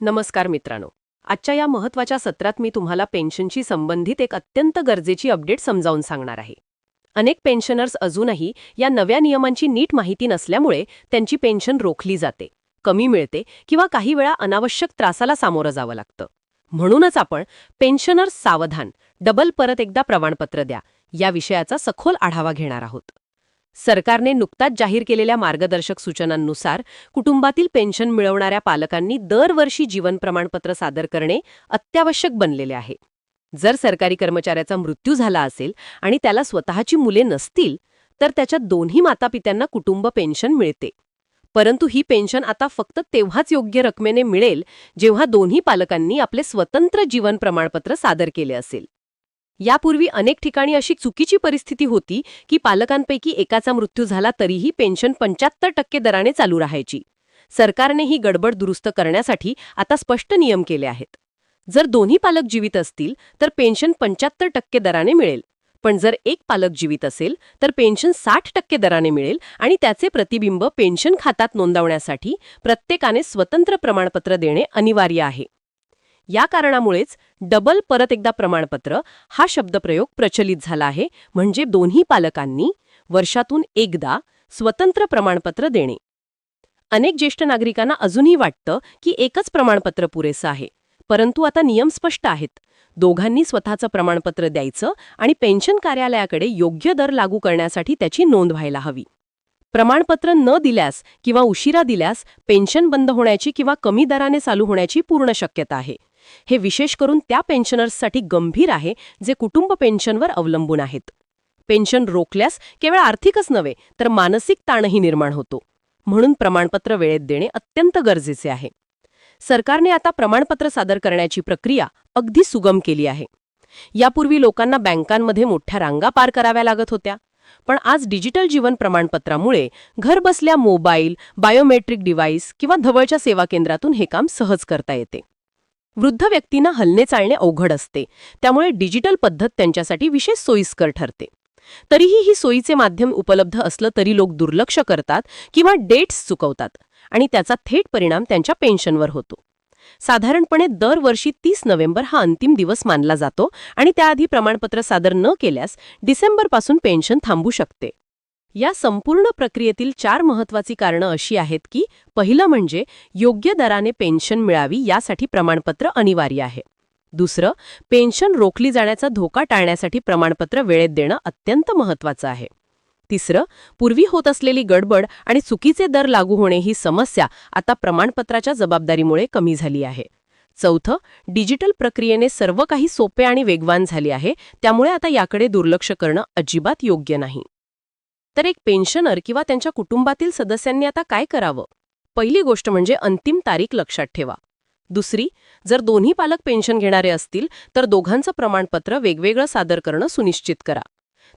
नमस्कार मित्रांनो. आजच्या या महत्त्वाच्या सत्रात मी तुम्हाला पेन्शनशी संबंधित एक अत्यंत गरजेची अपडेट समजावून सांगणार आहे. अनेक पेन्शनर्स अजूनही या नव्या नियमांची नीट माहिती नसल्यामुळे त्यांची पेन्शन रोखली जाते कमी मिळते किंवा काही वेळा अनावश्यक त्रासाला सामोरं जावं लागतं. म्हणूनच आपण पेन्शनर्स सावधान डबल परत एकदा प्रमाणपत्र द्या या विषयाचा सखोल आढावा घेणार आहोत. सरकारने नुकताच जाहीर केलेल्या मार्गदर्शक सूचनांनुसार कुटुंबातील पेन्शन मिळवणाऱ्या पालकांनी दरवर्षी जीवन प्रमाणपत्र सादर करणे अत्यावश्यक बनलेले आहे. जर सरकारी कर्मचाऱ्याचा मृत्यू झाला असेल आणि त्याला स्वतःची मुले नसतील तर त्याच्या दोन्ही मातापित्यांना कुटुंब पेन्शन मिळते. परंतु ही पेन्शन आता फक्त तेव्हाच योग्य रकमेने मिळेल जेव्हा दोन्ही पालकांनी आपले स्वतंत्र जीवन प्रमाणपत्र सादर केले असेल. यापूर्वी अनेक ठिकाणी अशी चुकीची परिस्थिती होती की पालकांपैकी एकाचा मृत्यू झाला तरीही पेन्शन पंच्याहत्तर टक्के दराने चालू राहायची. सरकारने ही गडबड दुरुस्त करण्यासाठी आता स्पष्ट नियम केले आहेत. जर दोन्ही पालक जीवित असतील तर पेन्शन पंच्याहत्तर टक्के दराने मिळेल. पण जर एक पालक जीवित असेल तर पेन्शन साठ टक्के दराने मिळेल आणि त्याचे प्रतिबिंब पेन्शन खात्यात नोंदवण्यासाठी प्रत्येकाने स्वतंत्र प्रमाणपत्र देणे अनिवार्य आहे. या कारणामुळेच डबल परत एकदा प्रमाणपत्र हा शब्दप्रयोग प्रचलित झाला आहे. म्हणजे दोन्ही पालकांनी वर्षातून एकदा स्वतंत्र प्रमाणपत्र देणे. अनेक ज्येष्ठ नागरिकांना अजूनही वाटतं की एकच प्रमाणपत्र पुरेसं आहे. परंतु आता नियम स्पष्ट आहेत. दोघांनी स्वतःचं प्रमाणपत्र द्यायचं आणि पेन्शन कार्यालयाकडे योग्य दर लागू करण्यासाठी त्याची नोंद व्हायला हवी. प्रमाणपत्र न दिल्यास किंवा उशिरा दिल्यास पेन्शन बंद होण्याची किंवा कमी दराने चालू होण्याची पूर्ण शक्यता आहे. हे विशेष करून त्या पेन्शनर्ससाठी गंभीर आहे जे कुटुंब पेन्शनवर अवलंबून आहेत. पेन्शन रोखल्यास केवळ आर्थिकच नव्हे तर मानसिक ताणही निर्माण होतो. म्हणून प्रमाणपत्र वेळेत देणे अत्यंत गरजेचे आहे. सरकारने आता प्रमाणपत्र सादर करण्याची प्रक्रिया अगदी सुगम केली आहे. यापूर्वी लोकांना बँकांमध्ये मोठ्या रांगा पार कराव्या लागत होत्या. पण आज डिजिटल जीवन प्रमाणपत्रामुळे घरबसल्या मोबाईल बायोमेट्रिक डिव्हाइस किंवा धवळच्या सेवा केंद्रातून हे काम सहज करता येते. वृद्ध व्यक्तींना हलणे चालणे अवघड असते. त्यामुळे डिजिटल पद्धत त्यांच्यासाठी विशेष सोयीस्कर ठरते. तरीही ही सोयीचे माध्यम उपलब्ध असलं तरी लोक दुर्लक्ष करतात किंवा डेट्स चुकवतात आणि त्याचा थेट परिणाम त्यांच्या पेन्शनवर होतो. साधारणपणे दरवर्षी तीस नोव्हेंबर हा अंतिम दिवस मानला जातो आणि त्याआधी प्रमाणपत्र सादर न केल्यास डिसेंबरपासून पेन्शन थांबू शकते. या संपूर्ण प्रक्रियेतील चार महत्वाची कारणं अशी आहेत की पहिलं म्हणजे योग्य दराने पेन्शन मिळावी यासाठी प्रमाणपत्र अनिवार्य आहे. दुसरं पेन्शन रोखली जाण्याचा धोका टाळण्यासाठी प्रमाणपत्र वेळेत देणं अत्यंत महत्वाचं आहे. तिसरं पूर्वी होत असलेली गडबड आणि चुकीचे दर लागू होणे ही समस्या आता प्रमाणपत्राच्या जबाबदारीमुळे कमी झाली आहे. चौथं डिजिटल प्रक्रियेने सर्व काही सोपे आणि वेगवान झाले आहे त्यामुळे आता याकडे दुर्लक्ष करणं अजिबात योग्य नाही. तर एक पेन्शनर किंवा त्यांच्या कुटुंबातील सदस्यांनी आता काय करावं? पहिली गोष्ट म्हणजे अंतिम तारीख लक्षात ठेवा. दुसरी जर दोन्ही पालक पेन्शन घेणारे असतील तर दोघांचं प्रमाणपत्र वेगवेगळं सादर करणं सुनिश्चित करा.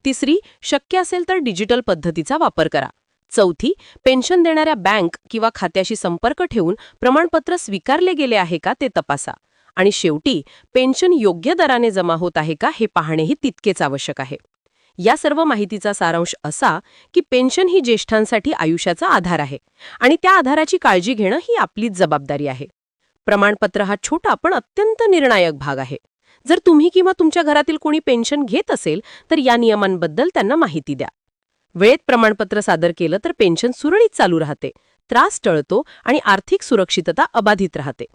तिसरी शक्य असेल तर डिजिटल पद्धतीचा वापर करा. चौथी पेन्शन देणाऱ्या बँक किंवा खात्याशी संपर्क ठेवून प्रमाणपत्र स्वीकारले गेले आहे का ते तपासा. आणि शेवटी पेन्शन योग्य दराने जमा होत आहे का हे पाहणेही तितकेच आवश्यक आहे. या सर्व माहितीचा सारांश असा की पेन्शन ही ज्येष्ठांसाठी आयुष्याचा आधार आहे आणि त्या आधाराची काळजी घेणं ही आपलीच जबाबदारी आहे. प्रमाणपत्र हा छोटा पण अत्यंत निर्णायक भाग आहे. जर तुम्ही किंवा तुमच्या घरातील कोणी पेन्शन घेत असेल तर या नियमांबद्दल त्यांना माहिती द्या. वेळेत प्रमाणपत्र सादर केलं तर पेन्शन सुरळीत चालू राहते त्रास टळतो आणि आर्थिक सुरक्षितता अबाधित राहते.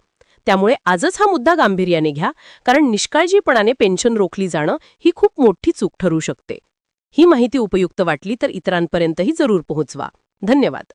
त्यामुळे आजच हा मुद्दा गांभीर्याने घ्या कारण निष्काळजीपणाने पेन्शन रोखली जाणं ही खूप मोठी चूक ठरू शकते. ही माहिती उपयुक्त वाटली तर इतरांपर्यंतही जरूर पोहोचवा. धन्यवाद.